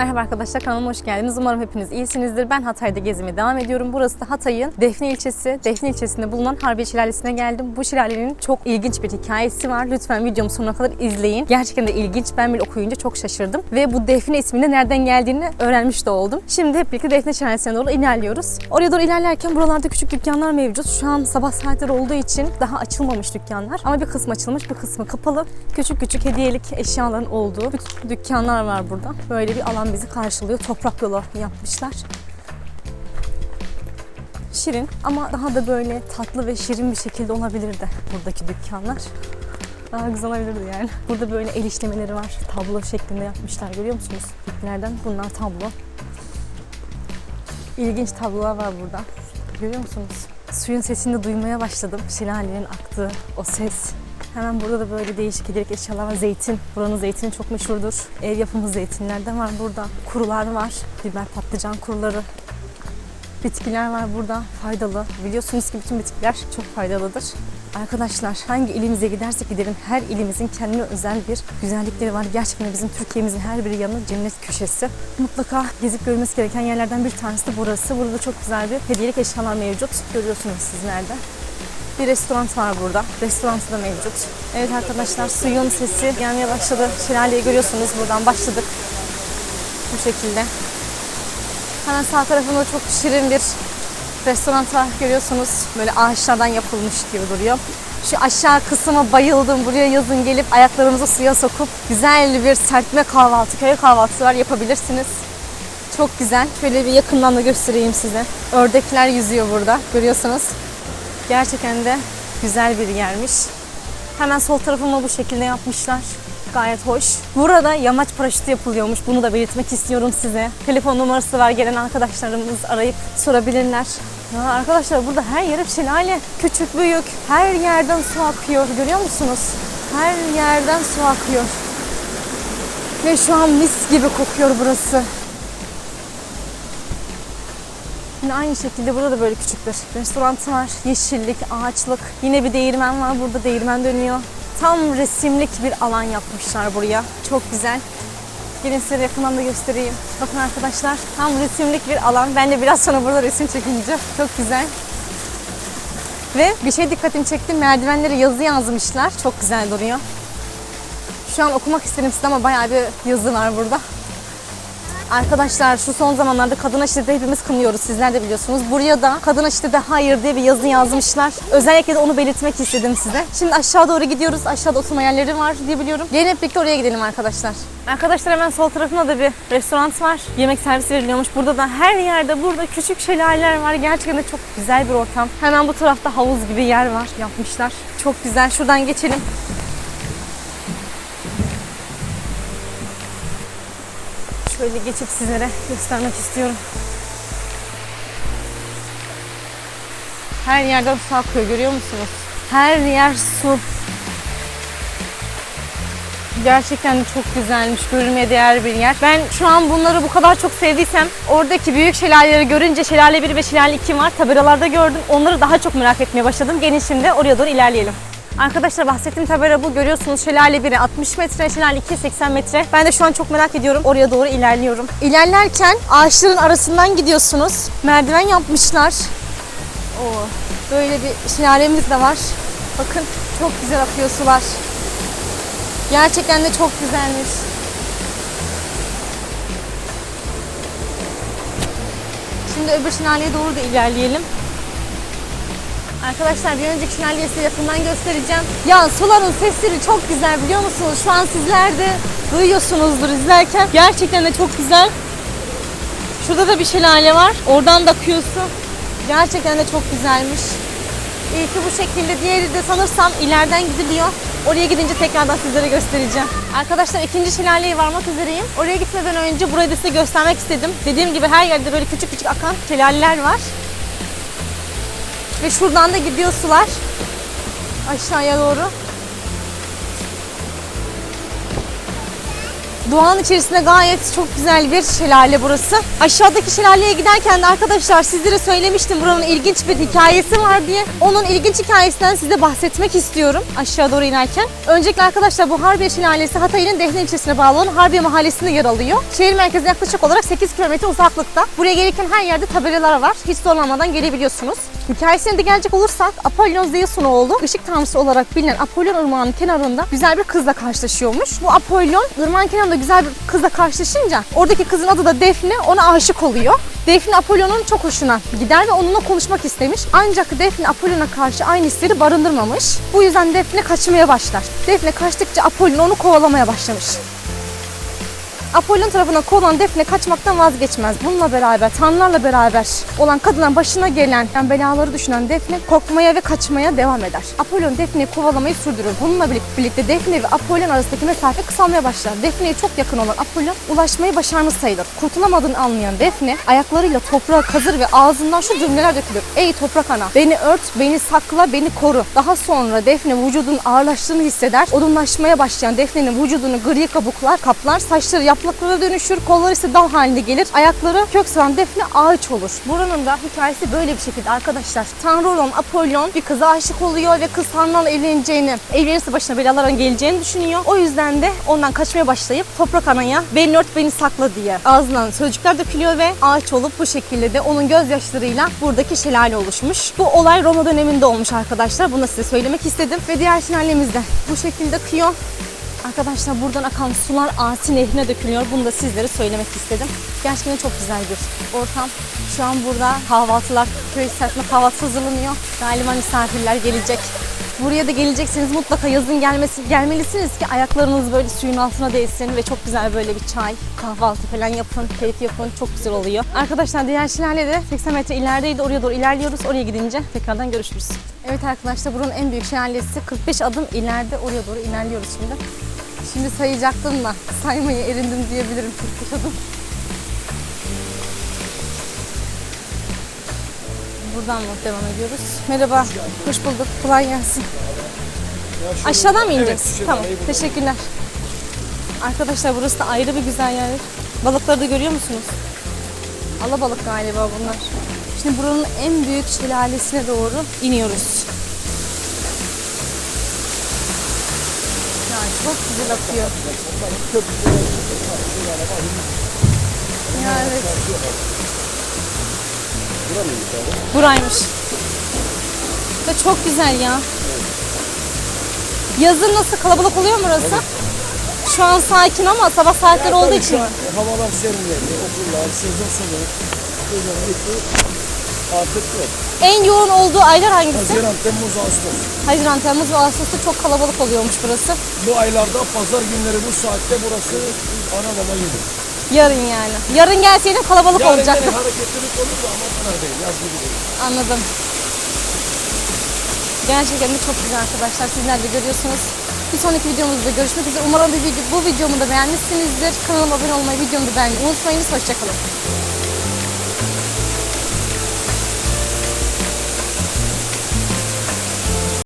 Merhaba arkadaşlar kanalıma hoş geldiniz. Umarım hepiniz iyisinizdir. Ben Hatay'da gezime devam ediyorum. Burası da Hatay'ın Defne ilçesi. Defne ilçesinde bulunan Harbiye Şelalesi'ne geldim. Bu şelalenin çok ilginç bir hikayesi var. Lütfen videomu sonuna kadar izleyin. Gerçekten de ilginç. Ben bile okuyunca çok şaşırdım. Ve bu Defne isminin nereden geldiğini öğrenmiş de oldum. Şimdi hep birlikte Defne Şelalesi'ne doğru ilerliyoruz. Oraya doğru ilerlerken buralarda küçük dükkanlar mevcut. Şu an sabah saatleri olduğu için daha açılmamış dükkanlar. Ama bir kısmı açılmış, bir kısmı kapalı. Küçük küçük hediyelik eşyaların olduğu dükkanlar var burada. Böyle bir alan bizi karşılıyor. Toprak yolu yapmışlar. Şirin ama daha da böyle tatlı ve şirin bir şekilde olabilirdi buradaki dükkanlar. Daha güzel olabilirdi yani. Burada böyle el işlemeleri var. Tablo şeklinde yapmışlar görüyor musunuz? İplerden bunlar tablo. İlginç tablolar var burada. Görüyor musunuz? Suyun sesini duymaya başladım. Şelalenin aktığı o ses. Hemen burada da böyle değişik hediyelik eşyalar var. Zeytin. Buranın zeytini çok meşhurdur. Ev yapımı zeytinlerden var burada. Kurular var. Biber patlıcan kuruları. Bitkiler var burada. Faydalı. Biliyorsunuz ki bütün bitkiler çok faydalıdır. Arkadaşlar hangi ilimize gidersek gidelim her ilimizin kendine özel bir güzellikleri var. Gerçekten bizim Türkiye'mizin her bir yanı cennet köşesi. Mutlaka gezip görülmesi gereken yerlerden bir tanesi de burası. Burada çok güzel bir hediyelik eşyalar mevcut. Görüyorsunuz sizler de. Bir restoran var burada. Restoransı da mevcut. Evet arkadaşlar suyun sesi gelmeye başladı. Şelaleyi görüyorsunuz. Buradan başladık. Bu şekilde. Hemen sağ tarafında çok şirin bir restoran var görüyorsunuz. Böyle ağaçlardan yapılmış gibi duruyor. Şu aşağı kısma bayıldım. Buraya yazın gelip ayaklarımızı suya sokup güzel bir serpme kahvaltı, köy kahvaltısı var yapabilirsiniz. Çok güzel. Şöyle bir yakından da göstereyim size. Ördekler yüzüyor burada. Görüyorsunuz. Gerçekten de güzel bir yermiş. Hemen sol tarafıma bu şekilde yapmışlar. Gayet hoş. Burada yamaç paraşütü yapılıyormuş. Bunu da belirtmek istiyorum size. Telefon numarası var. Gelen arkadaşlarımız arayıp sorabilirler. Ya arkadaşlar burada her yer hep şelale. Küçük büyük. Her yerden su akıyor. Görüyor musunuz? Her yerden su akıyor. Ve şu an mis gibi kokuyor burası. Yine aynı şekilde burada da böyle küçük bir restoran var. Yeşillik, ağaçlık. Yine bir değirmen var. Burada değirmen dönüyor. Tam resimlik bir alan yapmışlar buraya. Çok güzel. Gelin size yakından da göstereyim. Bakın arkadaşlar tam resimlik bir alan. Ben de biraz sonra burada resim çekince. Çok güzel. Ve bir şey dikkatimi çekti. Merdivenlere yazı yazmışlar. Çok güzel duruyor. Şu an okumak istedim size ama bayağı bir yazı var burada. Arkadaşlar şu son zamanlarda kadına şiddeti hepimiz kınıyoruz. Sizler de biliyorsunuz. Buraya da kadına şiddete hayır diye bir yazı yazmışlar. Özellikle de onu belirtmek istedim size. Şimdi aşağı doğru gidiyoruz. Aşağıda oturma yerleri var diye biliyorum. Gelin hep birlikte oraya gidelim arkadaşlar. Arkadaşlar hemen sol tarafında da bir restoran var. Yemek servisi veriliyormuş. Burada da her yerde burada küçük şelaleler var. Gerçekten de çok güzel bir ortam. Hemen bu tarafta havuz gibi yer var. Yapmışlar. Çok güzel. Şuradan geçelim. Şöyle geçip sizlere göstermek istiyorum. Her yerden su akıyor görüyor musunuz? Her yer su. Gerçekten çok güzelmiş, görülmeye değer bir yer. Ben şu an bunları bu kadar çok sevdiysem oradaki büyük şelaleleri görünce Şelale 1 ve Şelale 2 var. Tabelalarda gördüm. Onları daha çok merak etmeye başladım. Gelin şimdi oraya doğru ilerleyelim. Arkadaşlar bahsettiğim tabela bu. Görüyorsunuz şelale 1'e 60 metre, şelale 2'ye 80 metre. Ben de şu an çok merak ediyorum. Oraya doğru ilerliyorum. İlerlerken ağaçların arasından gidiyorsunuz. Merdiven yapmışlar. Oo, böyle bir şelalemiz de var. Bakın çok güzel akıyor sular. Gerçekten de çok güzelmiş. Şimdi öbür şelaleye doğru da ilerleyelim. Arkadaşlar bir önceki şelaleyi size yakından göstereceğim. Ya suların sesleri çok güzel biliyor musunuz? Şu an sizler de duyuyorsunuzdur izlerken. Gerçekten de çok güzel. Şurada da bir şelale var. Oradan da akıyor su. Gerçekten de çok güzelmiş. İyi ki bu şekilde. Diğeri de sanırsam ileriden gidiliyor. Oraya gidince tekrardan sizlere göstereceğim. Arkadaşlar ikinci şelaleye varmak üzereyim. Oraya gitmeden önce burayı da size göstermek istedim. Dediğim gibi her yerde böyle küçük küçük akan şelaleler var. Ve şuradan da gidiyor sular. Aşağıya doğru. Doğanın içerisinde gayet çok güzel bir şelale burası. Aşağıdaki şelaleye giderken de arkadaşlar sizlere söylemiştim buranın ilginç bir hikayesi var diye. Onun ilginç hikayesinden size bahsetmek istiyorum aşağı doğru inerken. Öncelikle arkadaşlar bu Harbiye Şelalesi Hatay'ın Defne ilçesine bağlı olan Harbiye Mahallesi'nde yer alıyor. Şehir merkezine yaklaşık olarak 8 kilometre uzaklıkta. Buraya gelirken her yerde tabelalar var. Hiç zorlanmadan gelebiliyorsunuz. Hikayesine de gelecek olursak Apollon Zeus'un oğlu ışık tanrısı olarak bilinen Apollon ırmağının kenarında güzel bir kızla karşılaşıyormuş. Bu Apollon ırmağın kenarında güzel bir kızla karşılaşınca oradaki kızın adı da Defne ona aşık oluyor. Defne Apollon'un çok hoşuna gider ve onunla konuşmak istemiş. Ancak Defne Apollon'a karşı aynı hisleri barındırmamış. Bu yüzden Defne kaçmaya başlar. Defne kaçtıkça Apollon onu kovalamaya başlamış. Apollon tarafından kovulan Defne kaçmaktan vazgeçmez. Bununla beraber, tanrılarla beraber olan kadının başına gelen yani belaları düşünen Defne korkmaya ve kaçmaya devam eder. Apollon Defne'yi kovalamayı sürdürür. Bununla birlik- birlikte Defne ve Apollon arasındaki mesafe kısalmaya başlar. Defne'ye çok yakın olan Apollon ulaşmayı başarmış sayılır. Kurtulamadığını anlayan Defne ayaklarıyla toprağı kazır ve ağzından şu cümleler dökülür. Ey toprak ana beni ört, beni sakla, beni koru. Daha sonra Defne vücudunun ağırlaştığını hisseder. Odunlaşmaya başlayan Defne'nin vücudunu gri kabuklar kaplar, saçları yapraklara dönüşür, kolları ise dal haline gelir. Ayakları kök saran Defne ağaç olur. Buranın da hikayesi böyle bir şekilde arkadaşlar. Tanrı olan Apollon bir kıza aşık oluyor ve kız Tanrı'nla evleneceğini, evlenirse başına belaların geleceğini düşünüyor. O yüzden de ondan kaçmaya başlayıp toprak anaya beni ört beni sakla diye ağzından sözcükler dökülüyor ve ağaç olup bu şekilde de onun gözyaşlarıyla buradaki şelale oluşmuş. Bu olay Roma döneminde olmuş arkadaşlar. Bunu size söylemek istedim. Ve diğer şelalemiz de bu şekilde akıyor. Arkadaşlar buradan akan sular Asi Nehri'ne dökülüyor. Bunu da sizlere söylemek istedim. Gerçekten çok güzel bir ortam. Şu an burada kahvaltılar, köy serpme kahvaltı hazırlanıyor. Galiba misafirler gelecek. Buraya da gelecekseniz mutlaka yazın gelmesi, gelmelisiniz ki ayaklarınız böyle suyun altına değsin ve çok güzel böyle bir çay, kahvaltı falan yapın, keyif yapın. Çok güzel oluyor. Arkadaşlar diğer şelale de 80 metre ilerideydi. Oraya doğru ilerliyoruz. Oraya gidince tekrardan görüşürüz. Evet arkadaşlar buranın en büyük şelalesi 45 adım ileride. Oraya doğru ilerliyoruz şimdi. Şimdi sayacaktım da saymaya erindim diyebilirim 45 adım. Buradan mı devam ediyoruz? Merhaba, hoş bulduk. Kolay gelsin. Aşağıdan mı ineceğiz? tamam, teşekkürler. Arkadaşlar burası da ayrı bir güzel yer. Balıkları da görüyor musunuz? Alabalık galiba bunlar. Şimdi buranın en büyük şelalesine doğru iniyoruz. Çok güzel akıyor. Ya evet. Buraymış. Ve çok güzel ya. Yazın nasıl kalabalık oluyor mu burası? Şu an sakin ama sabah saatleri olduğu için. mi? Havalar serinledi, okullar, sezon sonu, sezon bitti. Artık yok. En yoğun olduğu aylar hangisi? Haziran, Temmuz, Ağustos. Haziran, Temmuz ve Ağustos'ta çok kalabalık oluyormuş burası. Bu aylarda pazar günleri bu saatte burası ana baba gibi. Yarın yani. Yarın gelseydim kalabalık Yani olacaktı. gene hareketlilik olur da ama kadar değil, yaz gibi değil. Anladım. Gerçekten de çok güzel arkadaşlar. Sizler de görüyorsunuz. Bir sonraki videomuzda görüşmek üzere. Umarım bu videomu da beğenmişsinizdir. Kanalıma abone olmayı, videomu da beğenmeyi unutmayınız. Hoşçakalın.